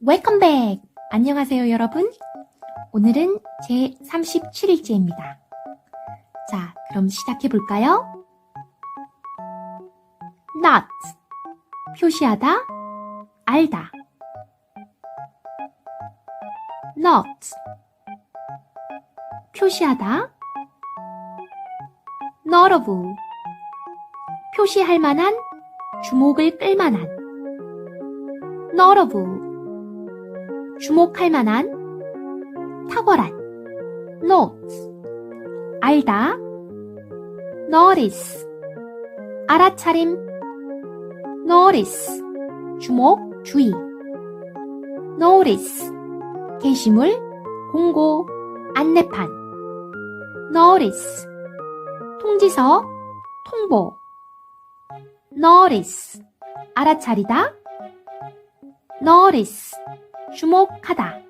Welcome back! 안녕하세요, 여러분. 오늘은 제 37일째입니다. 자, 그럼 시작해 볼까요? not 표시하다, 알다. not 표시하다, notable 표시할 만한, 주목을 끌 만한. notable 주목할 만한, 탁월한, note, 알다, notice, 알아차림, notice, 주목, 주의, notice, 게시물, 공고, 안내판, notice, 통지서, 통보, notice, 알아차리다, notice, 주목하다.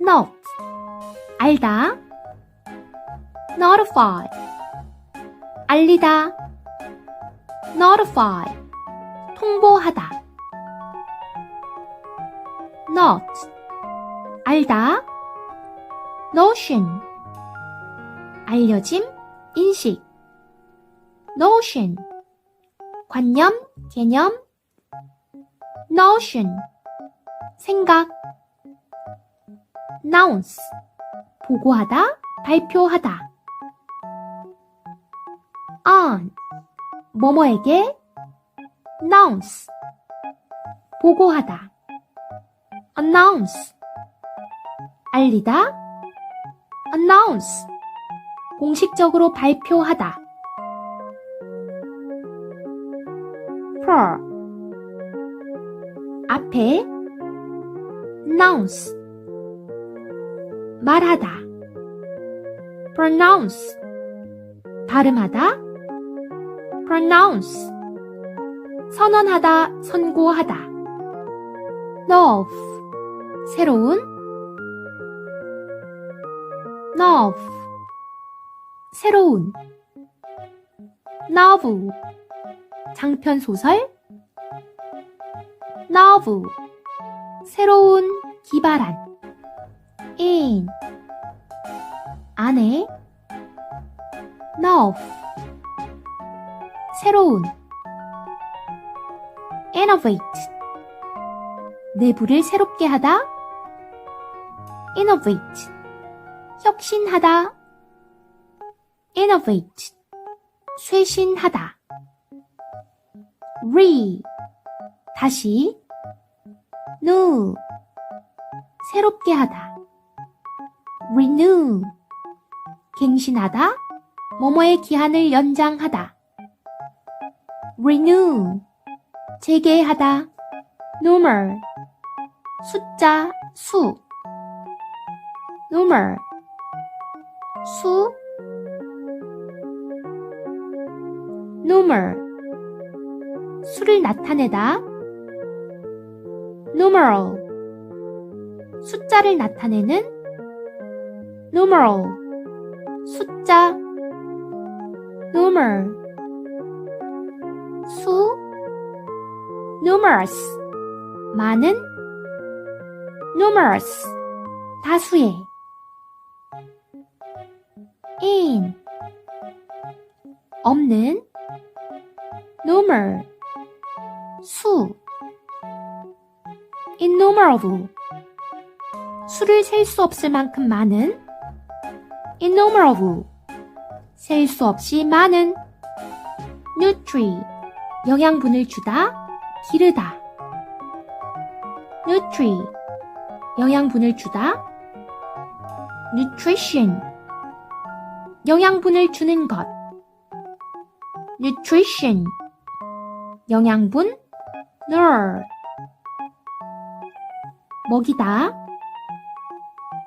note, 알다. notify, 알리다. notify, 통보하다. not, 알다. notion, 알려짐, 인식. notion, 관념, 개념, notion, 생각, announce, 보고하다, 발표하다. on, 뭐뭐에게, announce, 보고하다. announce, 알리다, announce, 공식적으로 발표하다. 앞에, announce, 말하다. pronounce, 발음하다. pronounce, 선언하다, 선고하다. nov, 새로운. nov, 새로운. novel, 장편 소설. Novel, 새로운, 기발한. in, 안에. nov, 새로운. innovate, 내부를 새롭게 하다. innovate, 혁신하다. innovate, 쇄신하다. re, 다시. new, 새롭게 하다. renew, 갱신하다. 뭐뭐의 기한을 연장하다. renew, 재개하다. numer, 숫자, 수. numer, 수. numer, 수를 나타내다. Numeral, 숫자를 나타내는. numeral, 숫자. numer, 수. numerous, 많은. numerous, 다수의. in, 없는. numer, 수. Innumerable, 수를 셀 수 없을 만큼 많은. innumerable, 셀 수 없이 많은. nutri, 영양분을 주다, 기르다. nutri, 영양분을 주다. nutrition, 영양분을 주는 것. nutrition, 영양분, nour, 먹이다.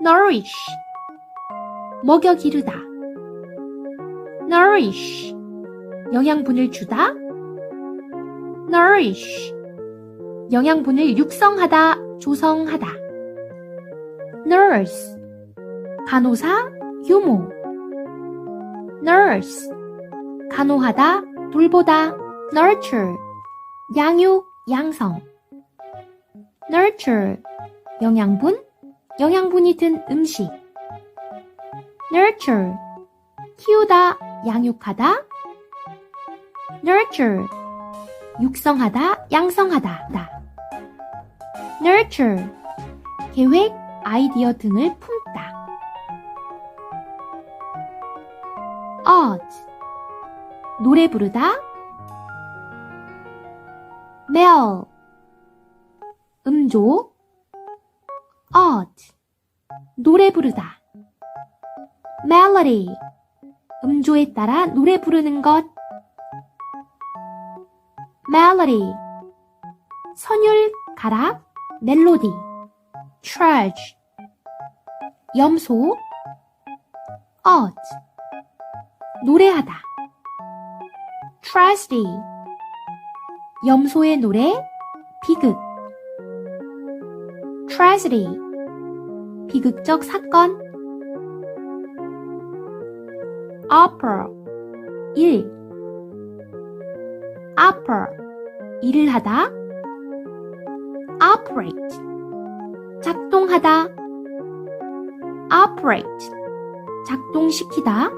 nourish, 먹여 기르다. nourish, 영양분을 주다. nourish, 영양분을 육성하다, 조성하다. nurse, 간호사, 유모. nurse, 간호하다, 돌보다. nurture, 양육, 양성. nurture, 영양분, 영양분이 든 음식. nurture, 키우다, 양육하다. nurture, 육성하다, 양성하다. 다. nurture, 계획, 아이디어 등을 품다. urge, 노래 부르다. mel, 음조. Urge, 노래 부르다. melody, 음조에 따라 노래 부르는 것. melody, 선율, 가락, 멜로디. trudge, 염소. urge, 노래하다. tragedy, 염소의 노래, 비극. Tragedy, 비극적 사건. opera, 일. opera, 일을 하다. operate, 작동하다. operate, 작동시키다.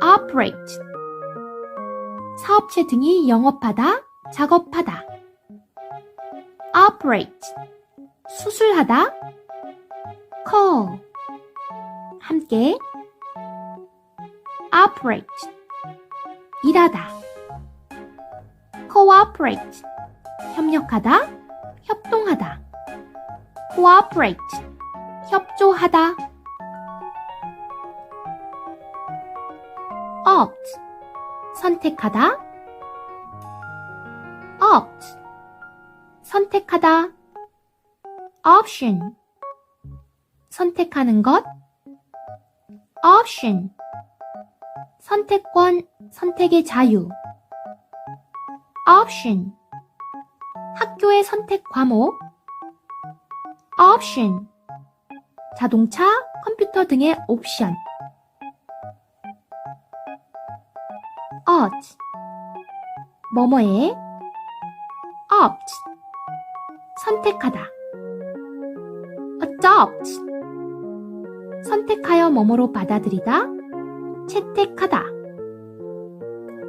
operate, 사업체 등이 영업하다, 작업하다. Operate, 수술하다. call, 함께. operate, 일하다. cooperate, 협력하다, 협동하다. cooperate, 협조하다. opt, 선택하다. 선택하다. option, 선택하는 것. option, 선택권, 선택의 자유. option, 학교의 선택 과목. option, 자동차, 컴퓨터 등의 옵션. ought, 뭐뭐에. opt, 선택하다. adopt, 선택하여 뭐뭐로 받아들이다. 채택하다.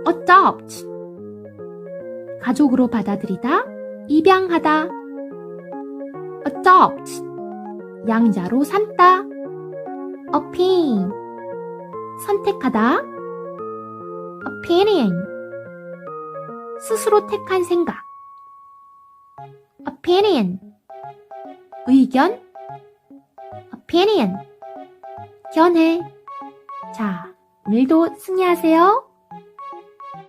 adopt, 가족으로 받아들이다. 입양하다. adopt, 양자로 삼다. opine, 선택하다. opinion, 스스로 택한 생각. Opinion, 의견. opinion, 견해. 자, 오늘도 승리하세요.